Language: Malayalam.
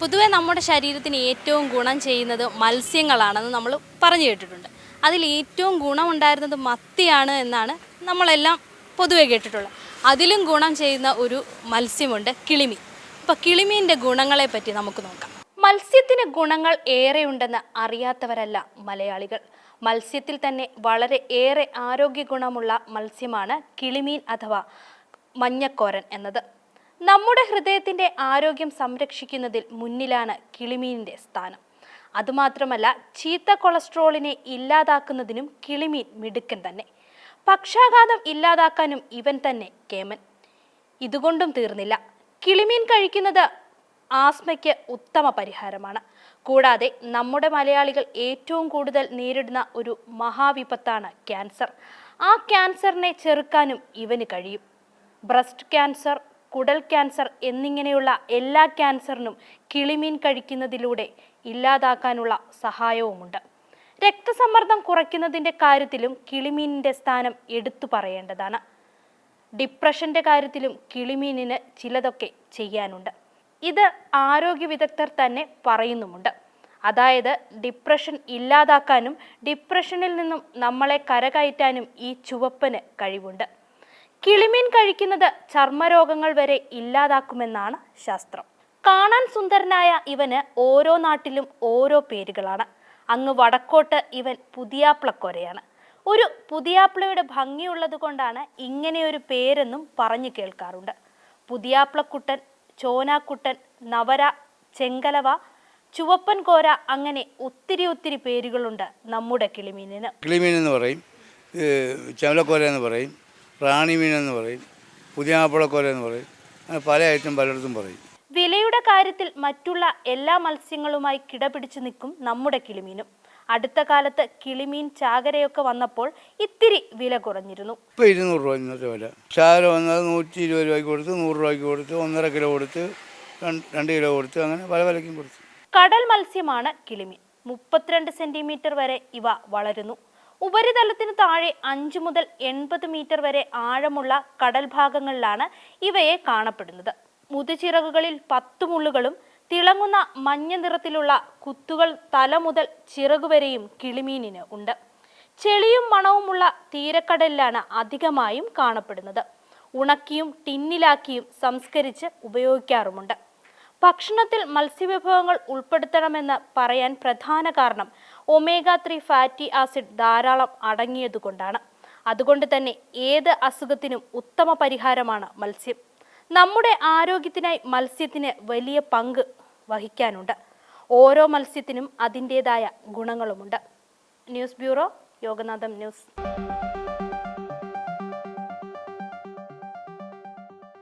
പൊതുവെ നമ്മുടെ ശരീരത്തിന് ഏറ്റവും ഗുണം ചെയ്യുന്നത് മത്സ്യങ്ങളാണെന്ന് നമ്മൾ പറഞ്ഞു കേട്ടിട്ടുണ്ട്. അതിൽ ഏറ്റവും ഗുണമുണ്ടായിരുന്നത് മത്തിയാണ് എന്നാണ് നമ്മളെല്ലാം പൊതുവെ കേട്ടിട്ടുള്ളത്. അതിലും ഗുണം ചെയ്യുന്ന ഒരു മത്സ്യമുണ്ട് കിളിമി അപ്പോൾ കിളിമീന്റെ ഗുണങ്ങളെ പറ്റി നമുക്ക് നോക്കാം. മത്സ്യത്തിന് ഗുണങ്ങൾ ഏറെയുണ്ടെന്ന് അറിയാത്തവരല്ല മലയാളികൾ. മത്സ്യത്തിൽ തന്നെ വളരെ ഏറെ ആരോഗ്യ ഗുണമുള്ള മത്സ്യമാണ് കിളിമീൻ അഥവാ മഞ്ഞക്കോരൻ എന്നത്. നമ്മുടെ ഹൃദയത്തിന്റെ ആരോഗ്യം സംരക്ഷിക്കുന്നതിൽ മുന്നിലാണ് കിളിമീനിന്റെ സ്ഥാനം. അതുമാത്രമല്ല ചീത്ത കൊളസ്ട്രോളിനെ ഇല്ലാതാക്കുന്നതിനും കിളിമീൻ മിടുക്കൻ തന്നെ. പക്ഷാഘാതം ഇല്ലാതാക്കാനും ഇവൻ തന്നെ കേമൻ. ഇതുകൊണ്ടും തീർന്നില്ല. കിളിമീൻ കഴിക്കുന്നത് ആസ്മയ്ക്ക് ഉത്തമ പരിഹാരമാണ്. കൂടാതെ നമ്മുടെ മലയാളികൾ ഏറ്റവും കൂടുതൽ നേരിടുന്ന ഒരു മഹാവിപത്താണ് ക്യാൻസർ. ആ ക്യാൻസറിനെ ചെറുക്കാനും ഇവന് കഴിയും. ബ്രസ്റ്റ് ക്യാൻസർ കുടൽ ക്യാൻസർ എന്നിങ്ങനെയുള്ള എല്ലാ ക്യാൻസറിനും കിളിമീൻ കഴിക്കുന്നതിലൂടെ ഇല്ലാതാക്കാനുള്ള സഹായവുമുണ്ട്. രക്തസമ്മർദ്ദം കുറയ്ക്കുന്നതിന്റെ കാര്യത്തിലും കിളിമീനിന്റെ സ്ഥാനം എടുത്തു പറയേണ്ടതാണ്. ഡിപ്രഷന്റെ കാര്യത്തിലും കിളിമീനിന് ചിലതൊക്കെ ചെയ്യാനുണ്ട്. ഇത് ആരോഗ്യ വിദഗ്ധർ തന്നെ പറയുന്നുമുണ്ട്. അതായത് ഡിപ്രഷൻ ഇല്ലാതാക്കാനും ഡിപ്രഷനിൽ നിന്നും നമ്മളെ കരകയറ്റാനും ഈ ചുവപ്പന് കഴിവുണ്ട്. കിളിമീൻ കഴിക്കുന്നത് ചർമ്മരോഗങ്ങൾ വരെ ഇല്ലാതാക്കുമെന്നാണ് ശാസ്ത്രം. കാണാൻ സുന്ദരനായ ഇവന് ഓരോ നാട്ടിലും ഓരോ പേരുകളാണ്. അങ്ങ് വടക്കോട്ട് ഇവൻ പുതിയാപ്ലക്കൊരയാണ്. ഒരു പുതിയാപ്ലയുടെ ഭംഗിയുള്ളത് കൊണ്ടാണ് ഇങ്ങനെയൊരു പേരെന്നും പറഞ്ഞു കേൾക്കാറുണ്ട്. പുതിയാപ്ലക്കുട്ടൻ ചോനാക്കുട്ടൻ നവര ചെങ്കലവ ചുവപ്പൻ കോര അങ്ങനെ ഒത്തിരി ഒത്തിരി പേരുകളുണ്ട് നമ്മുടെ കിളിമീനിന്. കിളിമീൻ എന്ന് പറയും ചെമലക്കോര എന്ന് പറയും റാണി മീൻ എന്ന് പറയും പുതിയാപ്പിളക്കോല എന്ന് പറയും അങ്ങനെ പല ഐറ്റം പലയിടത്തും പറയും. വിലയുടെ കാര്യത്തിൽ മറ്റുള്ള എല്ലാ മത്സ്യങ്ങളുമായി കിടപിടിച്ചു നിൽക്കും നമ്മുടെ കിളിമീനും. അടുത്ത കാലത്ത് കിളിമീൻ ചാകരയൊക്കെ വന്നപ്പോൾ ഇത്തിരി വില കുറഞ്ഞിരുന്നു. ഇപ്പോൾ ഇരുന്നൂറ് രൂപ ഇന്നത്തെ വില. ചാകര വന്നത് നൂറ്റി ഇരുപത് രൂപയ്ക്ക് കൊടുത്ത് നൂറ് രൂപയ്ക്ക് കൊടുത്ത് ഒന്നര കിലോ കൊടുത്ത് രണ്ട് രണ്ട് കിലോ കൊടുത്ത് അങ്ങനെ പല വിലയ്ക്കും കൊടുത്തു. കടൽ മത്സ്യമാണ് കിളിമീൻ. മുപ്പത്തിരണ്ട് സെന്റിമീറ്റർ വരെ ഇവ വളരുന്നു. ഉപരിതലത്തിന് താഴെ അഞ്ച് മുതൽ എൺപത് മീറ്റർ വരെ ആഴമുള്ള കടൽ ഭാഗങ്ങളിലാണ് ഇവയെ കാണപ്പെടുന്നത്. മുതുചിറകുകളിൽ പത്തു മുള്ളുകളും തിളങ്ങുന്ന മഞ്ഞ നിറത്തിലുള്ള കുത്തുകൾ തല മുതൽ ചിറകുവരെയും കിളിമീനിന് ഉണ്ട്. ചെളിയും മണവുമുള്ള തീരക്കടലിലാണ് അധികമായും കാണപ്പെടുന്നത്. ഉണക്കിയും ടിന്നിലാക്കിയും സംസ്കരിച്ച് ഉപയോഗിക്കാറുമുണ്ട്. ഭക്ഷണത്തിൽ മത്സ്യവിഭവങ്ങൾ ഉൾപ്പെടുത്തണമെന്ന് പറയാൻ പ്രധാന കാരണം ഒമേഗ ത്രീ ഫാറ്റി ആസിഡ് ധാരാളം അടങ്ങിയതുകൊണ്ടാണ്. അതുകൊണ്ട് തന്നെ ഏത് അസുഖത്തിനും ഉത്തമ പരിഹാരമാണ് മത്സ്യം. നമ്മുടെ ആരോഗ്യത്തിനായി മത്സ്യത്തിന് വലിയ പങ്ക് വഹിക്കാനുണ്ട്. ഓരോ മത്സ്യത്തിനും അതിന്റെതായ ഗുണങ്ങളുമുണ്ട്. News bureau Yoganatham news.